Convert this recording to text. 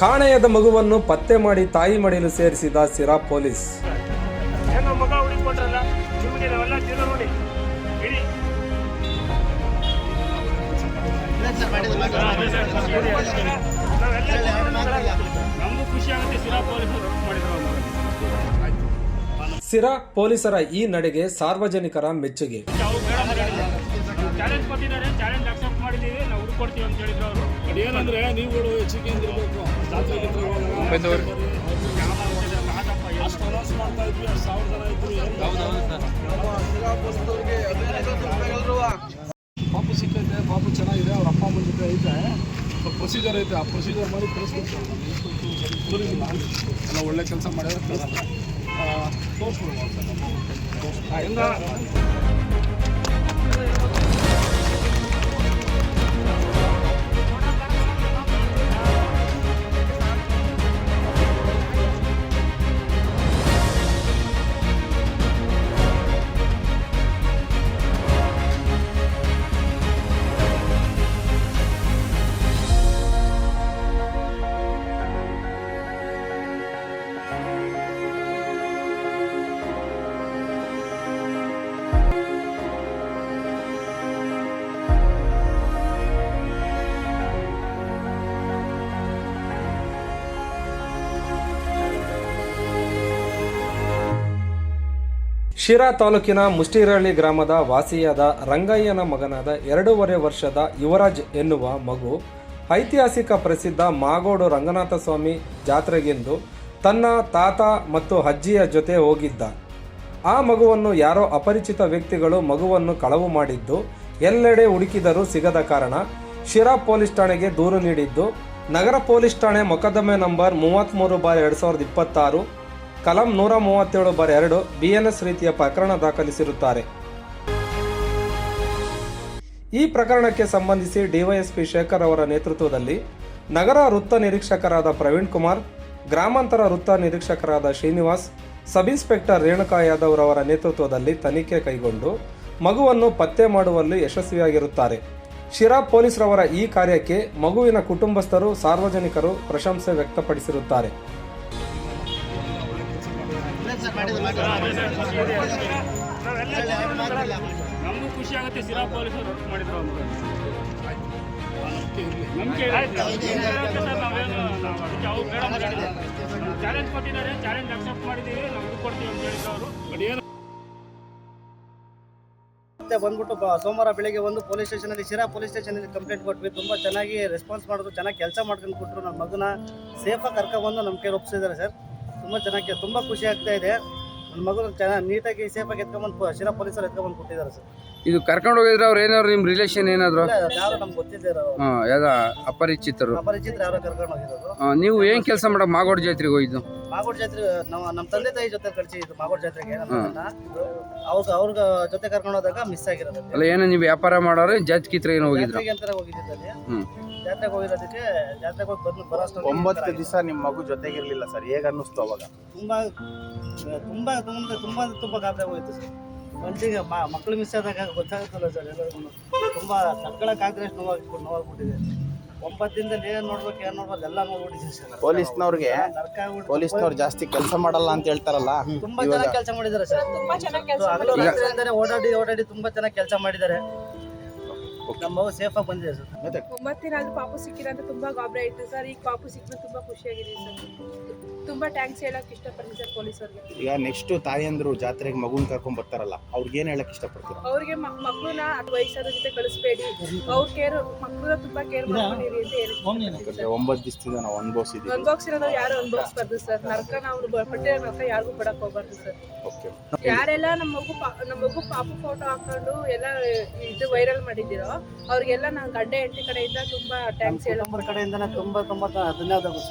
ಕಾಣೆಯಾದ ಮಗುವನ್ನು ಪತ್ತೆ ಮಾಡಿ ತಾಯಿ ಮಡಿಯಲು ಸೇರಿಸಿದ ಸಿರಾ ಪೊಲೀಸ್. ಸಿರಾ ಪೊಲೀಸರ ಈ ನಡೆಗೆ ಸಾರ್ವಜನಿಕರ ಮೆಚ್ಚುಗೆ. ಚಾಲೆಂಜ್ ಕೊಟ್ಟಿದ್ದಾರೆ ಚಾಲೆಂಜ್ ಅಕ್ಸೆಪ್ಟ್ ಮಾಡಿದ್ದೀವಿ ನಾವು ಹುಡುಕೊಡ್ತೀವಿ ಅಂತ ಹೇಳಿದ್ರು ಅವರು. ಏನಂದ್ರೆ ನೀವುಗಳು ಇರಬೇಕು ಜಾತ್ರೆ ಗೀತ್ರೆ ಹೋದಾಗ ಅಷ್ಟು ಅನೌನ್ಸ್ ಮಾಡ್ತಾ ಇದ್ವಿ ಅಷ್ಟು ಸಾವಿರ ಜನ ಇದ್ರು ಪಾಪು ಸಿಕ್ಕೈತೆ ಪಾಪು ಚೆನ್ನಾಗಿದೆ ಅವ್ರ ಅಪ್ಪ ಅಮ್ಮನ ಜೊತೆ ಐತೆ. ಪ್ರೊಸೀಜರ್ ಐತೆ ಆ ಪ್ರೊಸೀಜರ್ ಮಾಡಿ ಕಳಿಸ್ಬೇಕು. ಊರಿಗಿಲ್ಲ ಎಲ್ಲ ಒಳ್ಳೆ ಕೆಲಸ ಮಾಡಿದ್ರೆ ಕಳಿಸ್ತಾರೆ. ತೋರಿಸ್ಬಿಡ್ಬೋದು ಶಿರಾ ತಾಲೂಕಿನ ಮುಷ್ಟಿರಹಳ್ಳಿ ಗ್ರಾಮದ ವಾಸಿಯಾದ ರಂಗಯ್ಯನ ಮಗನಾದ ಎರಡೂವರೆ ವರ್ಷದ ಯುವರಾಜ್ ಎನ್ನುವ ಮಗು ಐತಿಹಾಸಿಕ ಪ್ರಸಿದ್ಧ ಮಾಗೋಡು ರಂಗನಾಥ ಸ್ವಾಮಿ ಜಾತ್ರೆಗೆಂದು ತನ್ನ ತಾತ ಮತ್ತು ಅಜ್ಜಿಯ ಜೊತೆ ಹೋಗಿದ್ದ. ಆ ಮಗುವನ್ನು ಯಾರೋ ಅಪರಿಚಿತ ವ್ಯಕ್ತಿಗಳು ಮಗುವನ್ನು ಕಳವು ಮಾಡಿದ್ದು, ಎಲ್ಲೆಡೆ ಹುಡುಕಿದರೂ ಸಿಗದ ಕಾರಣ ಶಿರಾ ಪೊಲೀಸ್ ಠಾಣೆಗೆ ದೂರು ನೀಡಿದ್ದು. ನಗರ ಪೊಲೀಸ್ ಠಾಣೆ ಮೊಕದ್ದಮೆ ನಂಬರ್ ಮೂವತ್ತ್ಮೂರು ಬಾರ್ ಎರಡು ಸಾವಿರದ ಇಪ್ಪತ್ತಾರು ಕಲಂ ನೂರ ಮೂವತ್ತೇಳು ಬಾರ್ ಎರಡು ಬಿಎನ್ಎಸ್ ರೀತಿಯ ಪ್ರಕರಣ ದಾಖಲಿಸಿರುತ್ತಾರೆ. ಈ ಪ್ರಕರಣಕ್ಕೆ ಸಂಬಂಧಿಸಿ ಡಿವೈಎಸ್ಪಿ ಶೇಖರ್ ಅವರ ನೇತೃತ್ವದಲ್ಲಿ ನಗರ ವೃತ್ತ ನಿರೀಕ್ಷಕರಾದ ಪ್ರವೀಣ್ ಕುಮಾರ್, ಗ್ರಾಮಾಂತರ ವೃತ್ತ ನಿರೀಕ್ಷಕರಾದ ಶ್ರೀನಿವಾಸ್, ಸಬ್ ಇನ್ಸ್ಪೆಕ್ಟರ್ ರೇಣುಕಾ ಯಾದವ್ ಅವರ ನೇತೃತ್ವದಲ್ಲಿ ತನಿಖೆ ಕೈಗೊಂಡು ಮಗುವನ್ನು ಪತ್ತೆ ಮಾಡುವಲ್ಲಿ ಯಶಸ್ವಿಯಾಗಿರುತ್ತಾರೆ. ಶಿರಾ ಪೊಲೀಸರವರ ಈ ಕಾರ್ಯಕ್ಕೆ ಮಗುವಿನ ಕುಟುಂಬಸ್ಥರು, ಸಾರ್ವಜನಿಕರು ಪ್ರಶಂಸೆ ವ್ಯಕ್ತಪಡಿಸಿರುತ್ತಾರೆ. ನಮಗೂ ಖುಷಿ ಆಗುತ್ತೆ ಸಿರಾ ಪೊಲೀಸರು ಮಾಡಿದ್ರು ನಂಬಿಕೆ ಚಾಲೆಂಜ್ ಕೊಟ್ಟಿದ್ದಾರೆ ಚಾಲೆಂಜ್ ಅಕ್ಸೆಪ್ಟ್ ಮಾಡಿದ್ದೀವಿ ನಾವು ಕೊಡ್ತೀವಿ ಅಂತ ಹೇಳಿದ್ರು ಅವರು. ಮತ್ತೆ ಬಂದ್ಬಿಟ್ಟು ಬ- ಸೋಮವಾರ ಬೆಳಿಗ್ಗೆ ಒಂದು ಪೊಲೀಸ್ ಸ್ಟೇಷನಲ್ಲಿ ಶಿರಾ ಪೊಲೀಸ್ ಸ್ಟೇಷನಲ್ಲಿ ಕಂಪ್ಲೇಂಟ್ ಕೊಟ್ವಿ. ತುಂಬಾ ಚೆನ್ನಾಗಿ ರೆಸ್ಪಾನ್ಸ್ ಮಾಡಿದ್ರು ಚೆನ್ನಾಗಿ ಕೆಲಸ ಮಾಡ್ಕೊಂಡು ಕೊಟ್ಟರು ನಮ್ಮ ಮಗನ ಸೇಫಾಗಿ ಕರ್ಕೊಬಂದು ನಮ್ಮ ಕೈ ಒಪ್ಸಿದ್ದಾರೆ ಸರ್ ತುಂಬ ಚೆನ್ನಾಗಿ ತುಂಬ ಖುಷಿ ಆಗ್ತಾ ಇದೆ. ನನ್ನ ಮಗನ ಚೆನ್ನಾಗಿ ನೀಟಾಗಿ ಸೇಫಾಗಿ ಎತ್ಕೊಂಬಂದು ಪ- ಶಿರಾ ಪೊಲೀಸರು ಎತ್ಕೊಂಬಂದು ಕೊಟ್ಟಿದ್ದಾರೆ ಸರ್. ಇದು ಕರ್ಕೊಂಡು ಹೋಗಿದ್ರೆ ಅವ್ರು ಏನಾದ್ರು ನಿಮ್ಮ ರಿಲೇಷನ್ ಏನಾದ್ರು? ಯಾರು ನಮ್ಗೆ ಗೊತ್ತಿದ್ದಾರೆ ಹಾ ಯಾವ್ದ ಅಪರಿಚಿತರು. ಅಪರಿಚಿತರು ಯಾರೋ ಕರ್ಕೊಂಡು ಹೋಗಿರೋದು. ಆ, ನೀವು ಏನ್ ಕೆಲಸ ಮಾಡೋ ಮಾಗೋಡ್ ಜಾತ್ರೆಗೆ ಹೋಗಿದ್ದು? ಮಾಗೋಡ್ ಜಾತ್ರೆ ನಮ್ಮ ನಮ್ಮ ತಂದೆ ತಾಯಿ ಜೊತೆ ಕಳಿಸಿದ್ದು ಮಾಗೋಡ್ ಜಾತ್ರೆಗೆ ಅವ್ರಿಗೆ ಅವ್ರಿಗೆ ಅವ್ರ ಅವ್ರ ಜೊತೆ ಕರ್ಕೊಂಡು ಹೋದಾಗ ಮಿಸ್ ಆಗಿರೋದು ಅಲ್ಲ. ಏನೋ ನೀವು ವ್ಯಾಪಾರ ಮಾಡೋರು ಜಜ್ ಕಿತ್ರ ಏನೋ ಹೋಗಿದ್ರು? ಜಾತ್ರೆಗೆ ಅಂತಾನೆ ಹೋಗಿದ್ದಲ್ಲಿ ಜಾತ್ರೆಗೆ ಹೋಗಿರೋದಕ್ಕೆ ಜಾತ್ರೆಗೆ ಹೋಗಿ ಬಂದು ಬರೋಷ್ಟು ಒಂಬತ್ತು ದಿವಸ ನಿಮ್ಮ ಮಗು ಜೊತೆಗಿರ್ಲಿಲ್ಲ ಸರ್ ಹೇಗ ಅನ್ನಿಸ್ತು ಅವಾಗ? ತುಂಬಾ ತುಂಬಾ ತುಂಬಾ ತುಂಬಾ ತುಂಬಾ ಗಾಬರಿ ಹೋಯ್ತು ಸರ್. ಮನ್ಸಿಗೆ ಮಕ್ಕಳು ಮಿಸ್ ಆದಾಗ ಗೊತ್ತಾಗುತ್ತಲ್ಲ ಸರ್ ಎಲ್ಲರಿಗೂ. ತುಂಬಾ ತಡ್ಕೊಳಕ್ಕಾಗದೆ ಕಾಂಗ್ರೆಸ್ ನೋವಾಗಿ ನೋವಾಗ್ಬಿಟ್ಟಿದೆ. ಒಂಬತ್ತು ದಿನದಲ್ಲಿ ಏನ್ ನೋಡ್ಬೇಕು ಏನ್ ನೋಡ್ಬೇಕು ಎಲ್ಲ ನೋಡ್ಬಿಟ್ಟಿದೆ ಸರ್. ಪೊಲೀಸ್ನವ್ರಿಗೆ ನರಕ ಆಗ್ಬಿಟ್ಟು ಪೊಲೀಸ್ನವ್ರು ಜಾಸ್ತಿ ಕೆಲಸ ಮಾಡಲ್ಲ ಅಂತ ಹೇಳ್ತಾರಲ್ಲ ತುಂಬಾ ಚೆನ್ನಾಗಿ ಕೆಲಸ ಮಾಡಿದ್ದಾರೆ ಸರ್. ತುಂಬಾ ಚೆನ್ನಾಗಿ ಕೆಲಸ ಓಡಾಡಿ ಓಡಾಡಿ ತುಂಬಾ ಚೆನ್ನಾಗಿ ಕೆಲಸ ಮಾಡಿದ್ದಾರೆ. ನಮ್ಮ ಮಗು ಸೇಫ್ ಆಗಿ ಬಂದಿದೆ ಸರ್. ಮತ್ತೆ? ಆದ್ರೂ ಪಾಪು ಸಿಕ್ಕಿಲ್ಲ ಅಂತ ತುಂಬಾ ಗಾಬರಿ ಆಯ್ತು ಸರ್. ಈಗ ಪಾಪು ಸಿಕ್ಕಿದ್ರೆ ತುಂಬಾ ಖುಷಿಯಾಗಿದೆ ಸರ್. ತುಂಬಾ ಟ್ಯಾಂಕ್ಸ್ ಹೇಳಕ್ ಇಷ್ಟಪಡ್ತೀನಿ ಸರ್ ಪೊಲೀಸರಿಗೆ ಈಗ ನೆಕ್ಸ್ಟ್ ತಾಯಂದ್ರು ಜಾತ್ರೆಗೆ ಮಗುನ್ ಕರ್ಕೊಂಡ್ ಬರ್ತಾರಲ್ಲ ಅವ್ರಿಗೆ ಏನ್ ಹೇಳಕ್ ಇಷ್ಟಪಡ್ತೀರಾ? ಅವ್ರಿಗೆ ಮಕ್ಕಳನ್ನ ಅದು ವಯಸ್ಸಾದ ಜೊತೆ ಕಳಿಸ್ಬೇಡಿ. ಅವ್ರ ಕೇರ್ ಮಕ್ಕಳನ್ನ ತುಂಬಾ ಕೇರ್ ಮಾಡ್ಕೊಂಡಿರಿ ಅಂತ ಹೇಳಿ. ಯಾಕಂದ್ರೆ ಒಂಬತ್ತು ದಿವಸದಿಂದ ನಾವು ಅನುಭವಿಸಿದೀವಿ ಇರೋದು ಯಾರು ಅನ್ಭವಿಸ್ಬಾರ್ದು ಸರ್. ನರ್ಕ ನಾವು ಬಟ್ಟೆ ನರ್ಕ ಯಾರಿಗೂ ಕೊಡಕ್ ಹೋಗ್ಬಾರ್ದು ಸರ್. ಓಕೆ ಯಾರೆಲ್ಲ ನಮ್ಮ ಮಗು ಪಾ- ನಮ್ಮ ಮಗು ಪಾಪು ಫೋಟೋ ಹಾಕೊಂಡು ಎಲ್ಲ ಇದು ವೈರಲ್ ಮಾಡಿದ್ದೀರೋ ಅವ್ರಿಗೆಲ್ಲ ನಾನು ಗಂಡ ಹೆಂಡತಿ ಕಡೆಯಿಂದ ತುಂಬಾ ಥ್ಯಾಂಕ್ಸ್ ಟ್ಯಾಂಕ್ಸ್ ಕಡೆಯಿಂದ ತುಂಬಾ ತುಂಬಾ ಧನ್ಯವಾದಗಳು